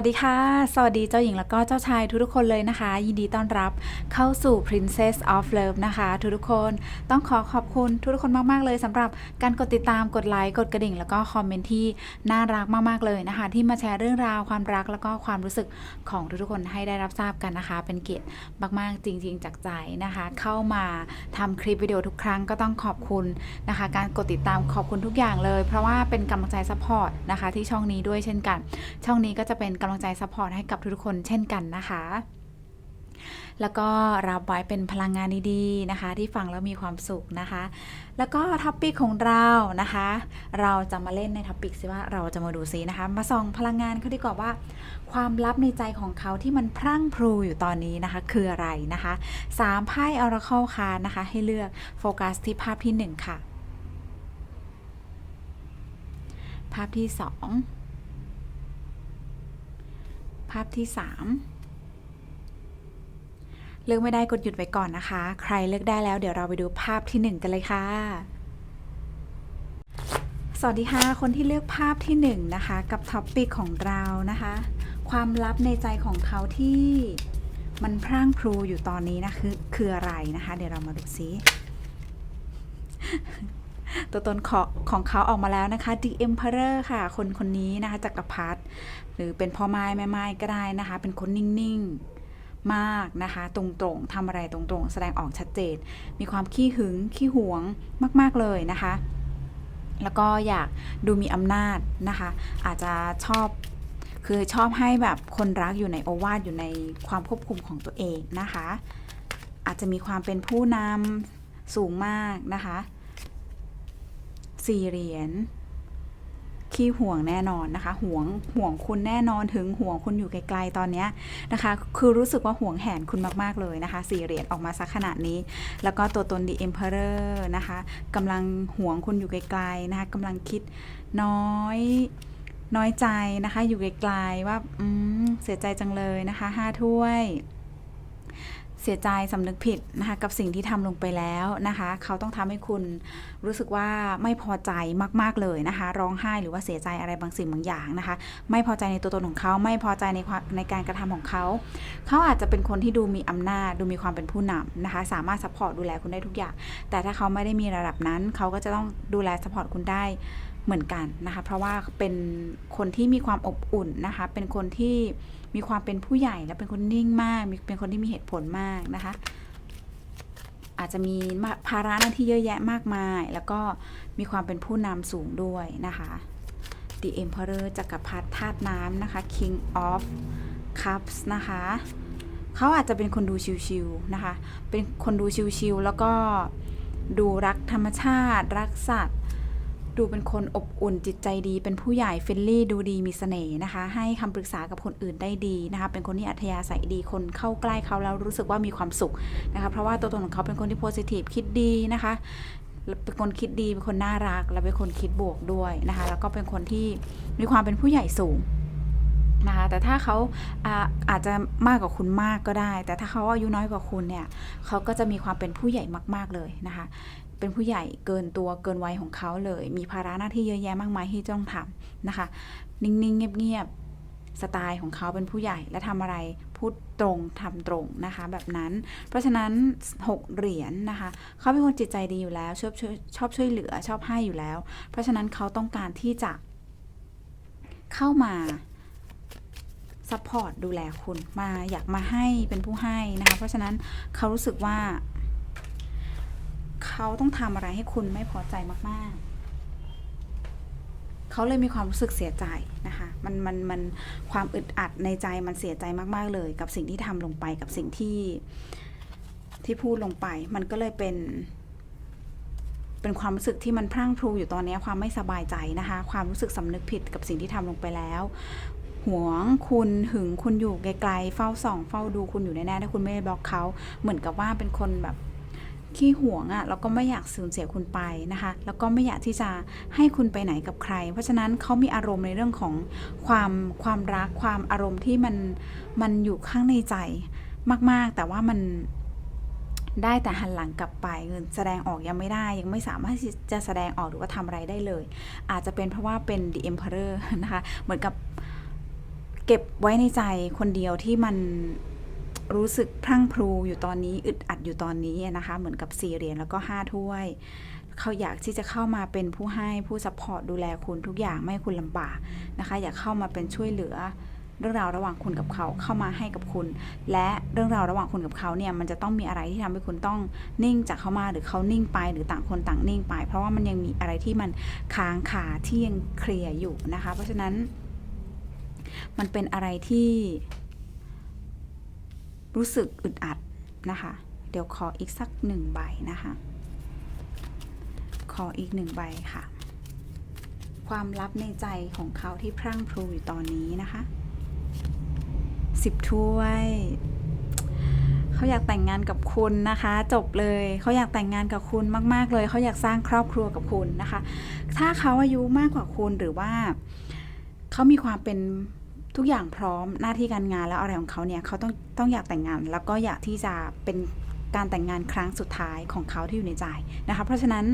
วัสดีค่ะ สวัสดีเจ้าหญิงแล้วก็เจ้าชายทุกๆคนเลยนะคะ ยินดีต้อนรับเข้าสู่ Princess of Love นะคะ ทุกๆคนต้องขอขอบคุณทุกๆคนมากๆเลยสำหรับการกดติดตามกดไลค์กดกระดิ่ง แล้วก็คอมเมนต์ที่น่ารักมากๆเลยนะคะ ที่มาแชร์เรื่องราวความรักแล้วก็ความรู้สึกของทุกๆคนให้ได้รับทราบกันนะคะ เป็นเกียรติมากๆจริง ๆ จากใจนะคะ เข้ามาทำคลิปวิดีโอทุกครั้งก็ต้องขอบคุณนะคะ การกดติดตามขอบคุณทุกอย่างเลย เพราะว่าเป็นกำลังใจซัพพอร์ตนะคะที่ช่องนี้ด้วยเช่นกัน ช่องนี้ก็จะเป็นกำลังใจซัพพอร์ตให้กับทุกๆคนเช่นกันนะคะ แล้วก็รับไว้เป็นพลังงานดีๆนะคะ ที่ฟังแล้วมีความสุขนะคะ แล้วก็ท็อปปิกของเรานะคะ เราจะมาเล่นในท็อปปิกซิว่าเราจะมาดูซินะคะ มาส่องพลังงานเขาดีกว่าว่า ความลับในใจของเขาที่มันพรั่งพรูอยู่ตอนนี้นะคะ คืออะไรนะคะสามไพ่ออราเคิลคานะคะ ให้เลือกโฟกัสที่ภาพที่หนึ่งค่ะ ภาพที่สอง ภาพที่ 3 เลือกไม่ได้กดหยุดไว้ก่อนนะคะ ใครเลือกได้แล้วเดี๋ยวเราไปดูภาพที่ 1 กันเลยค่ะ สวัสดีค่ะ คนที่เลือกภาพที่ 1 นะคะ กับท็อปปิกของเรานะคะ ความลับในใจของเขาที่มันพร่างพรูอยู่ตอนนี้นะคือคืออะไรนะคะ เดี๋ยวเรามาดูซิ ตัวตนของของเขาออกมาแล้วนะคะ The Emperor ค่ะ คนคนนี้นะคะจักรพรรดิหรือเป็นพ่อไม้แม่ไม้ก็ได้นะคะ เป็นคนนิ่งๆ มากนะคะ ตรงๆทำอะไรตรงๆ แสดงออกชัดเจน มีความขี้หึง ขี้หวงมาก ๆ เลยนะคะ แล้วก็อยากดูมีอำนาจนะคะ อาจจะชอบคือชอบให้แบบคนรักอยู่ในโอวาทอยู่ในความควบคุมของตัวเองนะคะ อาจจะมีความเป็นผู้นำสูงมากนะคะ สี่เหรียญขี้ห่วงแน่นอนนะคะ ห่วงห่วงคุณแน่นอนถึงห่วงคุณอยู่ไกลๆตอนนี้นะคะ คือรู้สึกว่าห่วงแหนคุณมากๆเลยนะคะสี่เหรียญออกมาสักขนาดนี้ แล้วก็ตัวตน The Emperor นะคะกำลังห่วงคุณอยู่ไกลๆนะคะกำลังคิดน้อยน้อยใจนะคะ อยู่ไกลๆว่าอืมเสียใจจังเลยนะคะห้าถ้วย สียใจสำนึกผิดนะคะกับสิ่งที่ทำลงไปแล้วนะคะ เขาต้องทำให้คุณรู้สึกว่าไม่พอใจมาก ๆเลยนะคะ ร้องไห้หรือว่าเสียใจอะไรบางสิ่งบางอย่างนะคะ ไม่พอใจในตัวตนของเขาไม่พอใจในความในการกระทำของเขา เขาอาจจะเป็นคนที่ดูมีอำนาจดูมีความเป็นผู้นำนะคะ สามารถซัพพอร์ตดูแลคุณได้ทุกอย่าง แต่ถ้าเขาไม่ได้มีระดับนั้น เขาก็จะต้องดูแลซัพพอร์ตคุณได้เหมือนกันนะคะ เพราะว่าเป็นคนที่มีความอบอุ่นนะคะ เป็นคนที่ มีความเป็นผู้ใหญ่และเป็นคนนิ่งมาก มีเป็นคนที่มีเหตุผลมากนะคะ อาจจะมีภาระหน้าที่เยอะแยะมากมาย แล้วก็มีความเป็นผู้นำสูงด้วยนะคะ The Emperor จักรพรรดิธาตุน้ำนะคะ King of Cups นะคะเขาอาจจะเป็นคนดูชิวๆนะคะ เป็นคนดูชิวๆแล้วก็ดูรักธรรมชาติ รักสัตว์ ดูเป็นคนอบอุ่นจิตใจดี เป็นผู้ใหญ่เฟรนลี่ดูดีมีเสน่ห์นะคะ ให้คำปรึกษากับคนอื่นได้ดีนะคะ เป็นคนที่อัธยาศัยดีคนเข้าใกล้เขาแล้วรู้สึกว่ามีความสุขนะคะ เพราะว่าตัวตนของเขาเป็นคนที่โพสิทีฟคิดดีนะคะเป็นคนคิดดีเป็นคนน่ารัก และเป็นคนคิดบวกด้วยนะคะ แล้วก็เป็นคนที่มีความเป็นผู้ใหญ่สูง นะคะแต่ถ้าเขาอาอาจจะมากกว่าคุณมากก็ได้ แต่ถ้าเขาอายุน้อยกว่าคุณเนี่ยเขาก็จะมีความเป็นผู้ใหญ่มาก ๆเลยนะคะ เป็นผู้ใหญ่เกินตัวเกินวัยของเขาเลย มีภาระหน้าที่เยอะแยะมากมายที่ต้องทำนะคะ นิ่งๆเงียบๆสไตล์ของเขาเป็นผู้ใหญ่และทำอะไรพูดตรงทำตรงนะคะ แบบนั้น เพราะฉะนั้น 6 เหรียญนนะคะ เขาเป็นคนจิตใจดีอยู่แล้วชอบช่วยชอบช่วยเหลือชอบให้อยู่แล้ว เพราะฉะนั้นเขาต้องการที่จะเข้ามา ซัพพอร์ตดูแลคุณมาอยากมาให้เป็นผู้ให้นะคะ เพราะฉะนั้นเขารู้สึกว่า เขาต้องทำอะไรให้คุณไม่พอใจมาก ๆเขาเลยมีความรู้สึกเสียใจนะคะ มันมันมันความอึดอัดในใจมันเสียใจมาก ๆ เลย กับสิ่งที่ทำลงไปกับสิ่งที่ที่พูดลงไป มันก็เลยเป็น เป็นความรู้สึกที่มันพรั่งพรูอยู่ตอนนี้ความไม่สบายใจนะคะ ความรู้สึกสำนึกผิดกับสิ่งที่ทำลงไปแล้ว หวงคุณหึงคุณอยู่ไกลๆเฝ้าส่องเฝ้าดูคุณอยู่แน่ๆถ้าคุณไม่ได้บล็อกเขาเหมือนกับว่าเป็นคนแบบขี้หวงอะ่ะแล้วก็ไม่อยากสูญเสียคุณไปนะคะ แล้วก็ไม่อยากที่จะให้คุณไปไหนกับใคร เพราะฉะนั้นเขามีอารมณ์ในเรื่องของความความรักความอารมณ์ที่มันมันอยู่ข้างในใจมากๆ แต่ว่ามันได้แต่หันหลังกลับไปเงินแสดงออกยังไม่ได้ ยังไม่สามารถจะแสดงออกหรือว่าทำอะไรได้เลย อาจจะเป็นเพราะว่าเป็น the emperor นะคะเหมือนกับ เก็บไว้ในใจคนเดียวที่มันรู้สึกพรั่งพรูอยู่ตอนนี้อึดอัดอยู่ตอนนี้นะคะ เหมือนกับสี่เหรียญแล้วก็ห้าถ้วย เขาอยากที่จะเข้ามาเป็นผู้ให้ผู้ซัพพอร์ตดูแลคุณทุกอย่างไม่ให้คุณลำบากนะคะ อยากเข้ามาเป็นช่วยเหลือเรื่องราวระหว่างคุณกับเขาเข้ามาให้กับคุณ และเรื่องราวระหว่างคุณกับเขาเนี่ยมันจะต้องมีอะไรที่ทำให้คุณต้องนิ่งจากเขามาหรือเขานิ่งไปหรือต่างคนต่างนิ่งไป เพราะว่ามันยังมีอะไรที่มันค้างคาที่ยังเคลียร์อยู่นะคะ เพราะฉะนั้น มันเป็นอะไรที่รู้สึกอึดอัดนะคะ เดี๋ยวขออีกสักหนึ่งใบนะคะ ขออีกหนึ่งใบค่ะ ความลับในใจของเขาที่พรั่งพรูอยู่ตอนนี้นะคะสิบถ้วยเขาอยากแต่งงานกับคุณนะคะ จบเลยเขาอยากแต่งงานกับคุณมาก ๆ เลยเขาอยากสร้างครอบครัวกับคุณนะคะ ถ้าเขาอายุมากกว่าคุณหรือว่าเขามีความเป็น ทุกอย่างพร้อมหน้าที่การงานแล้วอะไรของเขาเนี่ยเขาต้องต้องอยากแต่งงาน แล้วก็อยากที่จะเป็นการแต่งงานครั้งสุดท้ายของเขาที่อยู่ในใจนะคะ เพราะฉะนั้น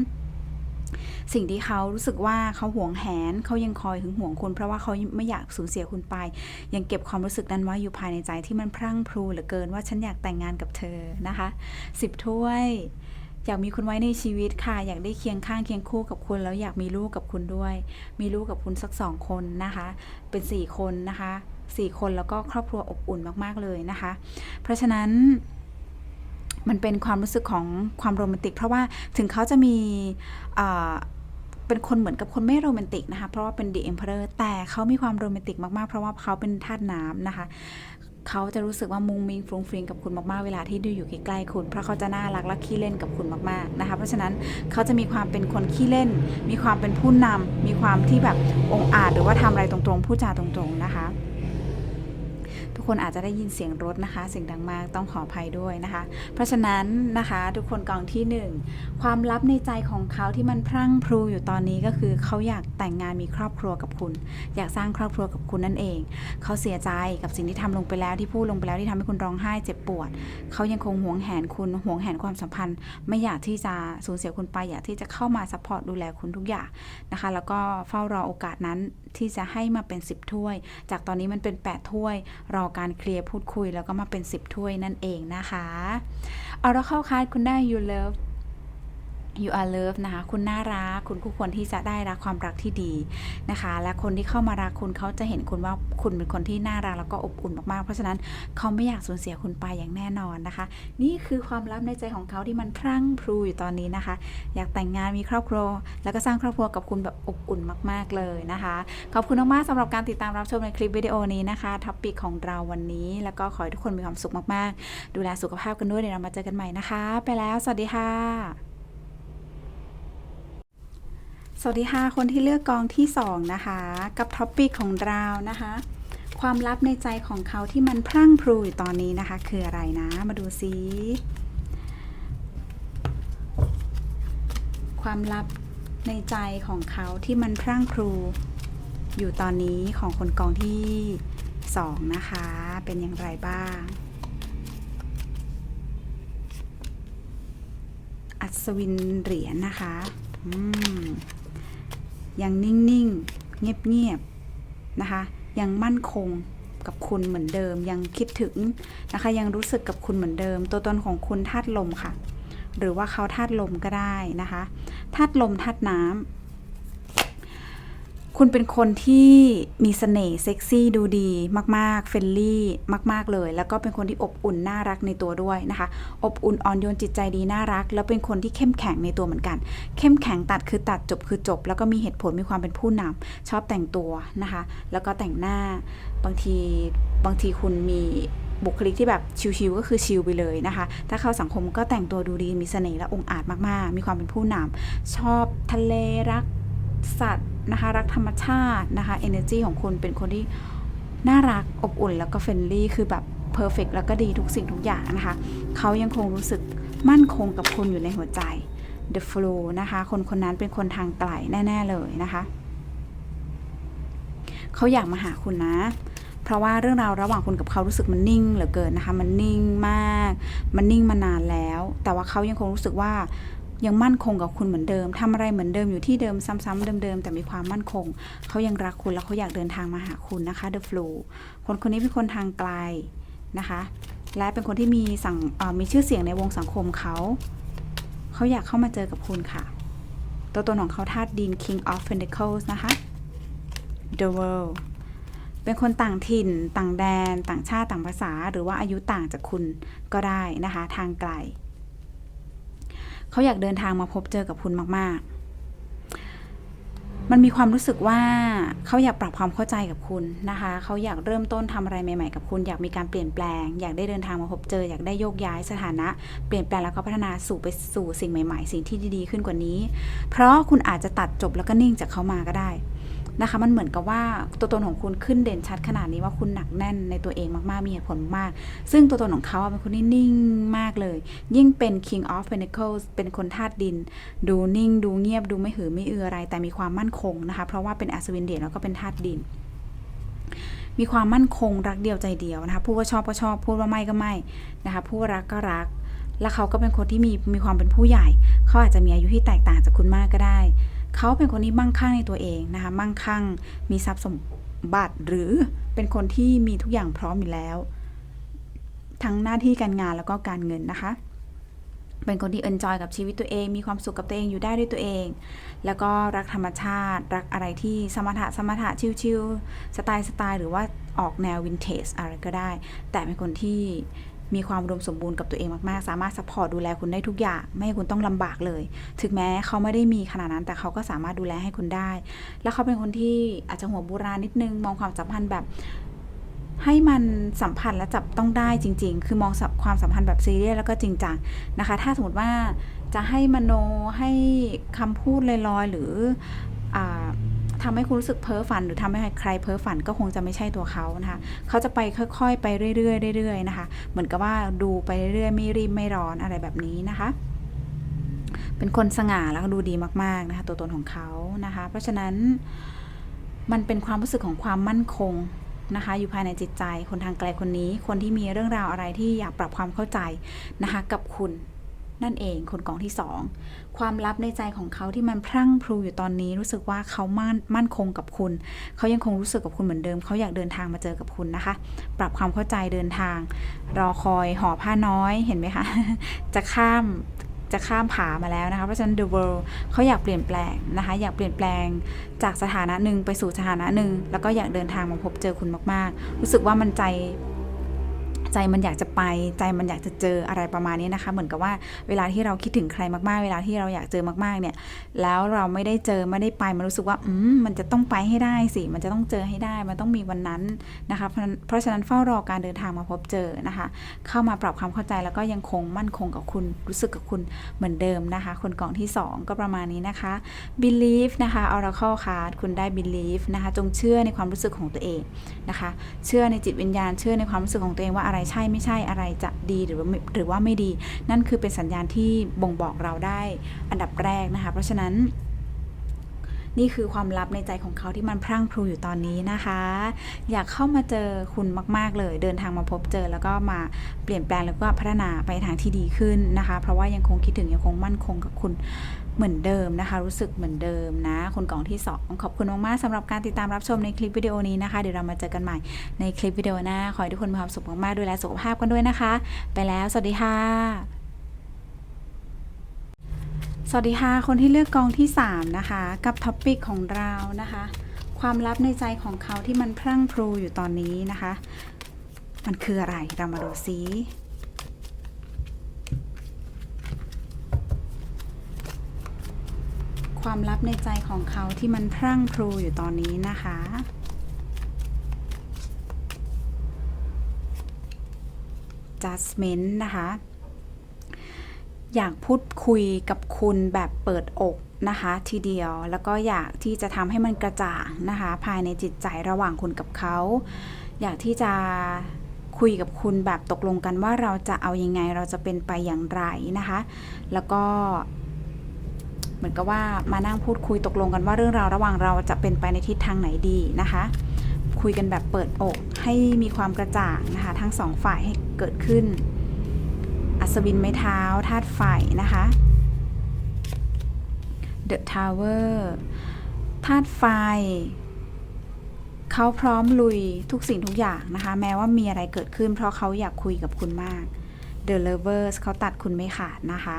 สิ่งที่เขารู้สึกว่าเขาหวงแหนเขายังคอยถึงห่วงคุณ เพราะว่าเขาไม่อยากสูญเสียคุณไป ยังเก็บความรู้สึกนั้นไว้อยู่ภายในใจที่มันพรั่งพรูเหลือเกินว่าฉันอยากแต่งงานกับเธอนะคะสิบถ้วย อยากมีคุณไว้ในชีวิตค่ะ อยากได้เคียงข้างเคียงคู่กับคุณ แล้วอยากมีลูกกับคุณด้วย มีลูกกับคุณสักสองคนนะคะ เป็นสี่คนนะคะสี่คนแล้วก็ครอบครัวอบอุ่นมากๆเลยนะคะ เพราะฉะนั้นมันเป็นความรู้สึกของความโรแมนติก เพราะว่าถึงเขาจะมีเป็นคนเหมือนกับคนไม่โรแมนติกนะคะ เพราะว่าเป็น The Emperor แต่เขามีความโรแมนติกมากๆ เพราะว่าเขาเป็นธาตุน้ำนะคะ เขาจะรู้สึกว่ามุงมิงฟรุงฟริงกับคุณมากๆ เวลาที่ดูอยู่ใกล้ๆคุณ เพราะเขาจะน่ารักและขี้เล่นกับคุณมากๆนะคะ เพราะฉะนั้นเขาจะมีความเป็นคนขี้เล่น มีความเป็นผู้นำมีความที่แบบองอาจหรือว่าทำอะไรตรงๆ พูดจาตรงๆนะคะ คนอาจจะได้ยินเสียงรถนะคะ เสียงดังมากต้องขออภัยด้วยนะคะ เพราะฉะนั้นนะคะทุกคนกองที่หนึ่งความลับในใจของเขาที่มันพรั่งพรูอยู่ตอนนี้ก็คือเขาอยากแต่งงานมีครอบครัวกับคุณ อยากสร้างครอบครัวกับคุณนั่นเอง เขาเสียใจกับสิ่งที่ทำลงไปแล้วที่พูดลงไปแล้วที่ทำให้คุณร้องไห้เจ็บปวด เขายังคงหวงแหนคุณหวงแหนความสัมพันธ์ ไม่อยากที่จะสูญเสียคุณไปอยากที่จะเข้ามาซัพพอร์ตดูแลคุณทุกอย่างนะคะ แล้วก็เฝ้ารอโอกาสนั้นที่จะให้มาเป็น 10 ถ้วย จากตอนนี้มันเป็น 8 ถ้วยรอการเคลียร์พูดคุยแล้วก็มาเป็น 10 ถ้วยนั่นเองนะคะเอาเราเข้าคาดคุณได้ you love you are love นะคะ คุณน่ารัก คุณคู่ควรที่จะได้รับความรักที่ดีนะคะ และคนที่เข้ามารักคุณเขาจะเห็นคุณว่าคุณเป็นคนที่น่ารักแล้วก็อบอุ่นมาก ๆ เพราะฉะนั้นเขาไม่อยากสูญเสียคุณไปอย่างแน่นอนนะคะ นี่คือความลับในใจของเขาที่มันพรั่งพรูอยู่ตอนนี้นะคะ อยากแต่งงานมีครอบครัว แล้วก็สร้างครอบครัวกับคุณแบบอบอุ่นมาก ๆ เลยนะคะ ขอบคุณมากๆสำหรับการติดตามรับชมในคลิปวิดีโอนี้นะคะท็อปิกของเราวันนี้ แล้วก็ขอให้ทุกคนมีความสุขมาก ๆ ดูแลสุขภาพกันด้วยเดี๋ยวเรามาเจอกันใหม่นะคะ ไปแล้ว สวัสดีค่ะ สวัสดีค่ะ คนที่เลือกกองที่ 2 นะคะ กับท็อปปิกของเรานะคะ ความลับในใจของเขาที่มันพรั่งพรูอยู่ตอนนี้นะคะ คืออะไรนะ มาดูซิความลับในใจของเขาที่มันพรั่งพรูอยู่ตอนนี้ของคนกองที่ 2 นะคะ เป็นอย่างไรบ้าง อัศวินเหรียญนะคะ อืม ยังนิ่งๆ เงียบๆ นะคะ ยังมั่นคงกับคุณเหมือนเดิม ยังคิดถึงนะคะ ยังรู้สึกกับคุณเหมือนเดิม ตัวตนของคุณธาตุลมค่ะ หรือว่าเขาธาตุลมก็ได้นะคะธาตุลมธาตุน้ำ คุณเป็นคนที่มีเสน่ห์เซ็กซี่ดูดีมากๆเฟรนลี่มาก ๆเลย แล้วก็เป็นคนที่อบอุ่นน่ารักในตัวด้วยนะคะ อบอุ่นอ่อนโยนจิตใจดีน่ารัก แล้วเป็นคนที่เข้มแข็งในตัวเหมือนกัน เข้มแข็งตัดคือตัดจบคือจบ แล้วก็มีเหตุผลมีความเป็นผู้นำชอบแต่งตัวนะคะ แล้วก็แต่งหน้าบางทีบางทีคุณมีบุคลิกที่แบบชิลๆก็คือชิลไปเลยนะคะ ถ้าเข้าสังคมก็แต่งตัวดูดีมีเสน่ห์และองอาจมากๆ มีความเป็นผู้นำชอบทะเลรัก สัตว์นะคะรักธรรมชาตินะคะ energy ของคุณเป็นคนที่น่ารักอบอุ่นแล้วก็เฟรนลี่คือแบบเพอร์เฟกแล้วก็ดีทุกสิ่งทุกอย่างนะคะเขายังคงรู้สึกมั่นคงกับคุณอยู่ในหัวใจ The Flow นะคะคนคนนั้นเป็นคนทางไกลแน่ ๆ เลยนะคะเขาอยากมาหาคุณนะ เพราะว่าเรื่องราวระหว่างคุณกับเขารู้สึกมันนิ่งเหลือเกินนะคะ มันนิ่งมาก มันนิ่งมานานแล้ว แต่ว่าเขายังคงรู้สึกว่า ยังมั่นคงกับคุณเหมือนเดิมทำอะไรเหมือนเดิมอยู่ที่เดิมซ้ำๆเดิมๆแต่มีความมั่นคง เขายังรักคุณแล้วเขาอยากเดินทางมาหาคุณนะคะ The Flow คนคนนี้เป็นคนทางไกลนะคะ และเป็นคนที่มีสังเอ่อมีชื่อเสียงในวงสังคมเขาเขาอยากเข้ามาเจอกับคุณค่ะ ตัวตนของเขาธาตุดิน King of Pentacles นะคะ The World เป็นคนต่างถิ่น ต่างแดน ต่างชาติ ต่างภาษา หรือว่าอายุต่างจากคุณก็ได้นะคะ ทางไกล เขาอยากเดินทางมาพบเจอกับคุณมาก ๆมันมีความรู้สึกว่าเขาอยากปรับความเข้าใจกับคุณนะคะ เขาอยากเริ่มต้นทำอะไรใหม่ๆกับคุณ อยากมีการเปลี่ยนแปลง อยากได้เดินทางมาพบเจอ อยากได้โยกย้ายสถานะ เปลี่ยนแปลงแล้วก็พัฒนาสู่ไปสู่สิ่งใหม่ ๆ สิ่งที่ดีๆขึ้นกว่านี้ เพราะคุณอาจจะตัดจบแล้วก็นิ่งจากเขามาก็ได้ นะคะ มันเหมือนกับว่าตัวตนของคุณขึ้นเด่นชัดขนาดนี้ว่าคุณหนักแน่นในตัวเองมากๆ มีเหตุผลมาก ซึ่งตัวตนของเขาเป็นคนที่นิ่งมากเลย ยิ่งเป็น King of Pentacles เป็นคนธาตุดิน ดูนิ่ง ดูเงียบ ดูไม่หือไม่อืออะไร แต่มีความมั่นคงนะคะ เพราะว่าเป็นอัศวินเดชแล้วก็เป็นธาตุดินมีความมั่นคงรักเดียวใจเดียวนะคะพูดว่าชอบก็ชอบ พูดว่าไม่ก็ไม่นะคะพูดว่ารักก็รัก แล้วเขาก็เป็นคนที่มีมีความเป็นผู้ใหญ่ เขาอาจจะมีอายุที่แตกต่างจากคุณมากก็ได้ เขาเป็นคนที่มั่งคั่งในตัวเองนะคะ มั่งคั่ง มีทรัพย์สมบัติหรือเป็นคนที่มีทุกอย่างพร้อมอยู่แล้ว ทั้งหน้าที่การงานแล้วก็การเงินนะคะ เป็นคนที่เอนจอยกับชีวิตตัวเอง มีความสุขกับตัวเองอยู่ได้ด้วยตัวเอง แล้วก็รักธรรมชาติ รักอะไรที่สมถะสมถะชิลๆสไตล์สไตล์หรือว่าออกแนววินเทจอะไรก็ได้ แต่เป็นคนที่ มีความอุดมสมบูรณ์กับตัวเองมากๆ สามารถซัพพอร์ตดูแลคุณได้ทุกอย่าง ไม่ให้คุณต้องลำบากเลย ถึงแม้เขาไม่ได้มีขนาดนั้น แต่เขาก็สามารถดูแลให้คุณได้ แล้วเขาเป็นคนที่อาจจะหัวโบราณนิดนึง มองความสัมพันธ์แบบให้มันสัมพันธ์และจับต้องได้จริง ๆ คือมองความสัมพันธ์แบบซีเรียสแล้วก็จริงจังนะคะ ถ้าสมมติว่าจะให้มโนให้คำพูดลอยๆ หรืออ ทำให้คุณรู้สึกเพ้อฝัน หรือทำให้ใครเพ้อฝันก็คงจะไม่ใช่ตัวเขานะคะเขาจะไปค่อยๆ ไปเรื่อยๆเรื่อยๆนะคะ เหมือนกับว่าดูไปเรื่อยๆไม่รีบไม่ร้อนอะไรแบบนี้นะคะเป็นคนสง่าแล้วก็ดูดีมากๆนะคะตัวตนของเขานะคะ เพราะฉะนั้นมันเป็นความรู้สึกของความมั่นคงนะคะ อยู่ภายในจิตใจคนทางไกลคนนี้ คนที่มีเรื่องราวอะไรที่อยากปรับความเข้าใจนะคะ กับคุณ นั่นเองคนกองที่สองความลับในใจของเขาที่มันพรั่งพรูอยู่ตอนนี้รู้สึกว่าเขามั่นมั่นคงกับคุณ เขายังคงรู้สึกกับคุณเหมือนเดิม เขาอยากเดินทางมาเจอกับคุณนะคะ ปรับความเข้าใจเดินทาง รอคอยห่อผ้าน้อยเห็นไหมคะจะข้ามจะข้ามผามาแล้วนะคะ เพราะฉะนั้น the world เขาอยากเปลี่ยนแปลงนะคะ อยากเปลี่ยนแปลงจากสถานะหนึ่งไปสู่สถานะหนึ่ง แล้วก็อยากเดินทางมาพบเจอคุณมาก ๆ รู้สึกว่ามันใจ ใจมันอยากจะไป ใจมันอยากจะเจออะไรประมาณนี้นะคะ เหมือนกับว่าเวลาที่เราคิดถึงใครมากๆ เวลาที่เราอยากเจอมากๆ เนี่ย แล้วเราไม่ได้เจอไม่ได้ไป มันรู้สึกว่า อืม มันจะต้องไปให้ได้สิ มันจะต้องเจอให้ได้ มันต้องมีวันนั้นนะคะ เพราะฉะนั้นเฝ้ารอการเดินทางมาพบเจอนะคะ เข้ามาปรับความเข้าใจแล้วก็ยังคงมั่นคงกับคุณ รู้สึกกับคุณเหมือนเดิมนะคะ คนกล่องที่ 2 ก็ประมาณนี้นะคะ believe นะคะ oracle card คุณได้ believe นะคะ จงเชื่อในความรู้สึกของตัวเองนะคะ เชื่อในจิตวิญญาณ เชื่อในความรู้สึกของตัวเองว่าอะไรใช่ไม่ใช่อะไรจะดีหรือว่าหรือว่าไม่ดี นั่นคือเป็นสัญญาณที่บ่งบอกเราได้อันดับแรกนะคะ เพราะฉะนั้น นี่คือความลับในใจของเขาที่มันพรั่งพรูอยู่ตอนนี้นะคะ อยากเข้ามาเจอคุณมาก ๆ เลย เดินทางมาพบเจอแล้วก็มาเปลี่ยนแปลงแล้วก็พัฒนาไปทางที่ดีขึ้นนะคะ เพราะว่ายังคงคิดถึงยังคงมั่นคงกับคุณเหมือนเดิมนะคะ รู้สึกเหมือนเดิมนะ คนกล่องที่ 2 ขอบคุณมาก ๆสำหรับการติดตามรับชมในคลิปวิดีโอนี้นะคะ เดี๋ยวเรามาเจอกันใหม่ในคลิปวิดีโอหน้า ขอให้ทุกคนมีความสุขมาก ๆ ดูแลสุขภาพกันด้วยนะคะ ไปแล้ว สวัสดีค่ะ วัสดีค่ะ คนที่เลือกกองที่ 3 นะคะ กับท็อปปิกของเรานะคะ ความลับในใจของเขาที่มันพรั่งพรูอยู่ตอนนี้นะคะ มันคืออะไรเรามาดูซิความลับในใจของเขาที่มันพรั่งพรูอยู่ตอนนี้นะคะ judgment นะคะ อยากพูดคุยกับคุณแบบเปิดอกนะคะทีเดียวแล้วก็อยากที่จะทำให้มันกระจ่างนะคะ ภายในจิตใจระหว่างคุณกับเขา อยากที่จะคุยกับคุณแบบตกลงกันว่าเราจะเอายังไงเราจะเป็นไปอย่างไรนะคะ แล้วก็ เหมือนกับว่ามานั่งพูดคุยตกลงกันว่าเรื่องราวระหว่างเราจะเป็นไปในทิศทางไหนดีนะคะ คุยกันแบบเปิดอกให้มีความกระจ่างนะคะ ทั้งสองฝ่ายให้เกิดขึ้น สวินไม้เท้าธาตุไฟนะคะ The Tower ธาตุไฟ เขาพร้อมลุยทุกสิ่งทุกอย่างนะคะ แม้ว่ามีอะไรเกิดขึ้นเพราะเขาอยากคุยกับคุณมาก The Lovers เขาตัดคุณไม่ขาดนะคะ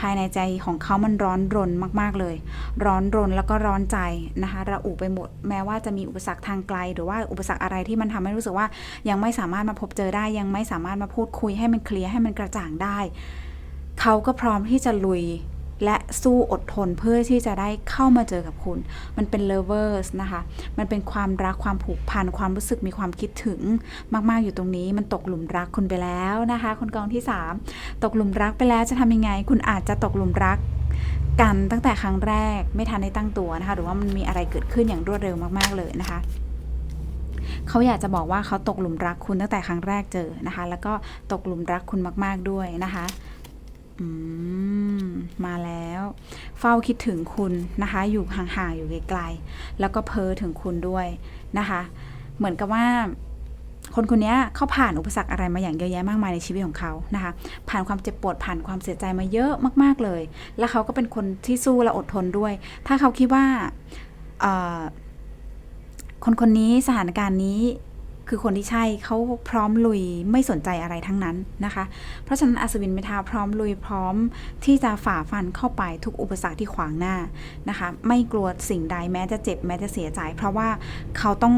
ภายในใจของเขามันร้อนรนมากๆเลย ร้อนรนแล้วก็ร้อนใจนะคะระอุไปหมด แม้ว่าจะมีอุปสรรคทางไกล หรือว่าอุปสรรคอะไรที่มันทำให้รู้สึกว่า ยังไม่สามารถมาพบเจอได้ ยังไม่สามารถมาพูดคุยให้มันเคลียร์ให้มันกระจ่างได้ เขาก็พร้อมที่จะลุย และสู้อดทนเพื่อที่จะได้เข้ามาเจอกับคุณ มันเป็น lovers นะคะ มันเป็นความรักความผูกพันความรู้สึกมีความคิดถึงมากๆอยู่ตรงนี้ มันตกหลุมรักคุณไปแล้วนะคะคนกองที่ 3 ตกหลุมรักไปแล้วจะทำยังไง คุณอาจจะตกหลุมรักกันตั้งแต่ครั้งแรกไม่ทันได้ตั้งตัวนะคะ หรือว่ามันมีอะไรเกิดขึ้นอย่างรวดเร็วมากๆเลยนะคะเขาอยากจะบอกว่าเขาตกหลุมรักคุณตั้งแต่ครั้งแรกเจอนะคะ แล้วก็ตกหลุมรักคุณมาก ๆด้วยนะคะ มาแล้ว เฝ้าคิดถึงคุณนะคะ อยู่ห่างๆอยู่ไกลๆแล้วก็เพ้อถึงคุณด้วยนะคะ เหมือนกับว่า คนคนนี้เขาผ่านอุปสรรคอะไรมาอย่างเยอะแยะมากมายในชีวิตของเขานะคะ ผ่านความเจ็บปวดผ่านความเสียใจมาเยอะมาก ๆเลย แล้วเขาก็เป็นคนที่สู้และอดทนด้วย ถ้าเขาคิดว่าคนคนนี้สถานการณ์นี้ คือคนที่ใช่เขาพร้อมลุยไม่สนใจอะไรทั้งนั้นนะคะ เพราะฉะนั้นอัศวินเมทาพร้อมลุยพร้อมที่จะฝ่าฟันเข้าไปทุกอุปสรรคที่ขวางหน้านะคะ ไม่กลัวสิ่งใดแม้จะเจ็บแม้จะเสียใจ เพราะว่าเขาต้อง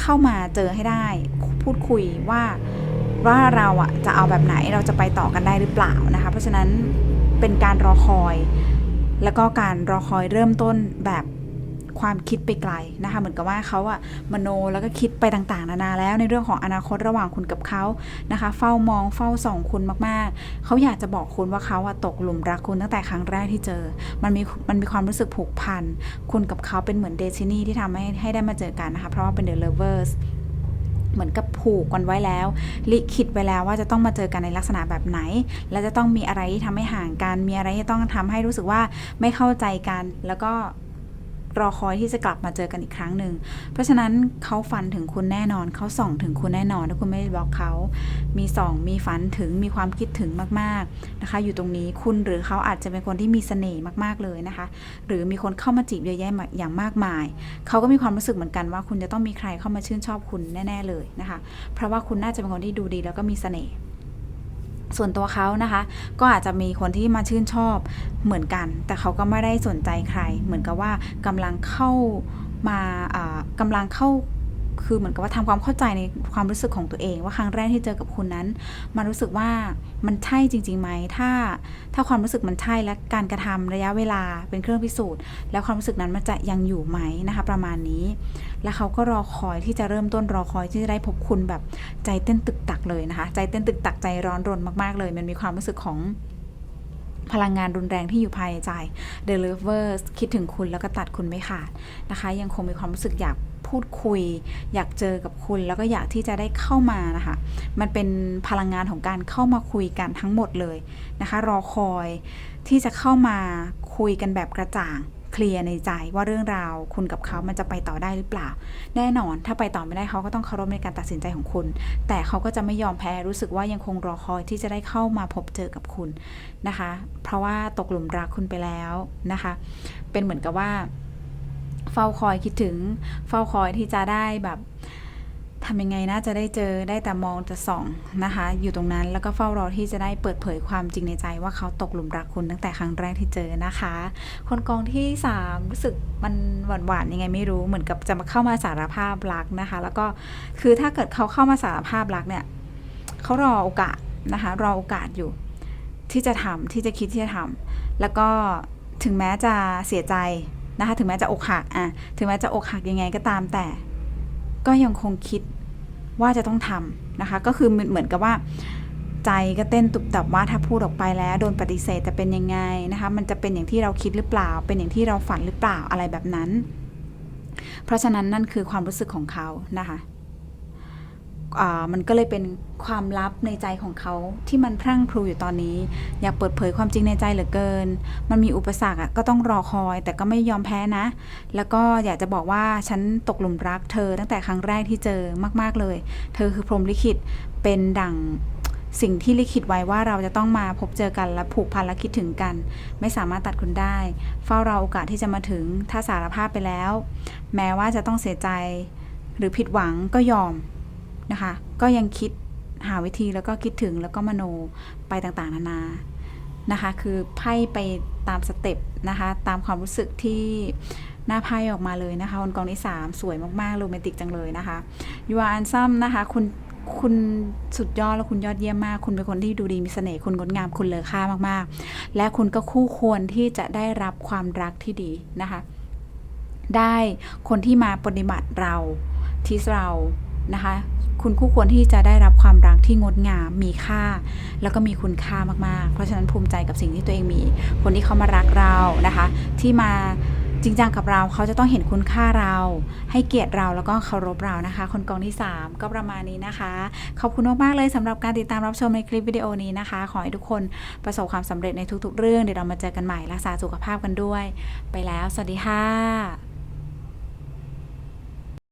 เข้ามาเจอให้ได้ พูดคุยว่าว่าเราอะจะเอาแบบไหนเราจะไปต่อกันได้หรือเปล่านะคะ เพราะฉะนั้นเป็นการรอคอย แล้วก็การรอคอยเริ่มต้นแบบ ความคิดไปไกลนะคะเหมือนกับว่าเขาอะมโนแล้วก็คิดไปต่างๆ นานาแล้วในเรื่องของอนาคตระหว่างคุณกับเขานะคะ เฝ้ามองเฝ้าส่องคุณมากๆ เขาอยากจะบอกคุณว่าเขาอะตกหลุมรักคุณตั้งแต่ครั้งแรกที่เจอ มันมีมันมีความรู้สึกผูกพันคุณกับเขาเป็นเหมือนเดซินี่ที่ทำให้ให้ได้มาเจอกันนะคะ เพราะว่าเป็น The Lovers เหมือนกับผูกกันไว้แล้ว ลิขิตไว้แล้วว่าจะต้องมาเจอกันในลักษณะแบบไหน และจะต้องมีอะไรที่ทำให้ห่างกัน มีอะไรที่ต้องทำให้รู้สึกว่าไม่เข้าใจกัน แล้วก็ รอคอยที่จะกลับมาเจอกันอีกครั้งหนึ่ง เพราะฉะนั้นเขาฝันถึงคุณแน่นอนเขาส่องถึงคุณแน่นอนถ้าคุณไม่บอกเขา มีส่องมีฝันถึงมีความคิดถึงมากๆนะคะ อยู่ตรงนี้คุณหรือเขาอาจจะเป็นคนที่มีเสน่ห์มากๆเลยนะคะ หรือมีคนเข้ามาจีบเยอะแยะอย่างมากมาย เขาก็มีความรู้สึกเหมือนกันว่า คุณจะต้องมีใครเข้ามาชื่นชอบคุณแน่ ๆเลยนะคะ เพราะว่าคุณน่าจะเป็นคนที่ดูดีแล้วก็มีเสน่ห์ ส่วนตัวเขานะคะ ก็อาจจะมีคนที่มาชื่นชอบเหมือนกัน แต่เขาก็ไม่ได้สนใจใคร เหมือนกับว่ากำลังเข้ามาอ่ากำลังเข้า คือเหมือนกับว่าทำความเข้าใจในความรู้สึกของตัวเอง ว่าครั้งแรกที่เจอกับคุณนั้น มันรู้สึกว่ามันใช่จริงๆไหมถ้า ถ้าความรู้สึกมันใช่และการกระทำระยะเวลาเป็นเครื่องพิสูจน์ แล้วความรู้สึกนั้นมันจะยังอยู่ไหมนะคะ ประมาณนี้ แล้วเขาก็รอคอยที่จะเริ่มต้นรอคอยที่จะได้พบคุณแบบใจเต้นตึกตักเลยนะคะ ใจเต้นตึกตักใจร้อนรนมากๆเลย มันมีความรู้สึกของพลังงานรุนแรงที่อยู่ภายในใจ The Lovers คิดถึงคุณแล้วก็ตัดคุณไม่ขาดนะคะ ยังคงมีความรู้สึกอยาก พูดคุย อยากเจอกับคุณ แล้วก็อยากที่จะได้เข้ามานะคะ มันเป็นพลังงานของการเข้ามาคุยกันทั้งหมดเลยนะคะ รอคอยที่จะเข้ามาคุยกันแบบกระจ่างเคลียร์ในใจว่าเรื่องราวคุณกับเขามันจะไปต่อได้หรือเปล่า แน่นอนถ้าไปต่อไม่ได้เขาก็ต้องเคารพในการตัดสินใจของคุณ แต่เขาก็จะไม่ยอมแพ้รู้สึกว่ายังคงรอคอยที่จะได้เข้ามาพบเจอกับคุณนะคะ เพราะว่าตกหลุมรักคุณไปแล้วนะคะ เป็นเหมือนกับว่า เฝ้าคอยคิดถึง เฝ้าคอยที่จะได้แบบทำยังไงน่าจะได้เจอได้แต่มองจะส่องนะคะ อยู่ตรงนั้นแล้วก็เฝ้ารอที่จะได้เปิดเผยความจริงในใจว่าเขาตกหลุมรักคุณตั้งแต่ครั้งแรกที่เจอนะคะ คนกองที่สามรู้สึกมันหวานหวานๆยังไงไม่รู้เหมือนกับจะมาเข้ามาสารภาพรักนะคะ แล้วก็คือถ้าเกิดเขาเข้ามาสารภาพรักเนี่ยเขารอโอกาสนะคะรอโอกาสอยู่ ที่จะทำที่จะคิดที่จะทำแล้วก็ถึงแม้จะเสียใจ นะคะถึงแม้จะอกหักอะถึงแม้จะอกหักยังไงก็ตามแต่ ก็ยังคงคิดว่าจะต้องทำนะคะ ก็คือเหมือนกับว่า ใจก็เต้นตุบตับว่าถ้าพูดออกไปแล้วโดนปฏิเสธจะเป็นยังไงนะคะ มันจะเป็นอย่างที่เราคิดหรือเปล่า เป็นอย่างที่เราฝันหรือเปล่าอะไรแบบนั้น เพราะฉะนั้นนั่นคือความรู้สึกของเขานะคะ มันก็เลยเป็นความลับในใจของเขาที่มันพรั่งพรูอยู่ตอนนี้ อยากเปิดเผยความจริงในใจเหลือเกิน มันมีอุปสรรคก็ต้องรอคอย แต่ก็ไม่ยอมแพ้นะ แล้วก็อยากจะบอกว่าฉันตกหลุมรัก เธอตั้งแต่ครั้งแรกที่เจอมาก ๆเลย เธอคือพรหมลิขิตเป็นดั่งสิ่งที่ลิขิตไว้ว่าเราจะต้องมาพบเจอกันและผูกพันและคิดถึงกัน ไม่สามารถตัดคุณได้ เฝ้ารอโอกาสที่จะมาถึงถ้าสารภาพไปแล้ว แม้ว่าจะต้องเสียใจ หรือผิดหวังก็ยอม นะคะ ก็ยังคิดหาวิธีแล้วก็คิดถึงแล้วก็มโนไปต่างๆ นานานะคะ คือไพ่ไปตามสเต็ปนะคะ ตามความรู้สึกที่หน้าไพ่ออกมาเลยนะคะคนกองที่3สวยมากๆโรแมนติกจังเลยนะคะยูอาอันซัมนะคะ คุณคุณสุดยอดและคุณยอดเยี่ยมมาก คุณเป็นคนที่ดูดีมีเสน่ห์คุณงดงามคุณเลอค่ามากๆ และคุณก็คู่ควรที่จะได้รับความรักที่ดีนะคะ ได้คนที่มาปฏิบัติเราที่เรา นะคะ คุณคู่ควรที่จะได้รับความรักที่งดงาม มีค่า แล้วก็มีคุณค่ามากๆ เพราะฉะนั้นภูมิใจกับสิ่งที่ตัวเองมี คนที่เขามารักเรานะคะ ที่มาจริงจังกับเราเขาจะต้องเห็นคุณค่าเรา ให้เกียรติเราแล้วก็เคารพเรานะคะ คนกองที่ 3 ก็ประมาณนี้นะคะ ขอบคุณมากๆเลยสำหรับการติดตามรับชมในคลิปวิดีโอนี้นะคะ ขอให้ทุกคนประสบความสำเร็จในทุกๆ เรื่องเดี๋ยวเรามาเจอกันใหม่รักษาสุขภาพกันด้วย ไปแล้ว สวัสดีค่ะ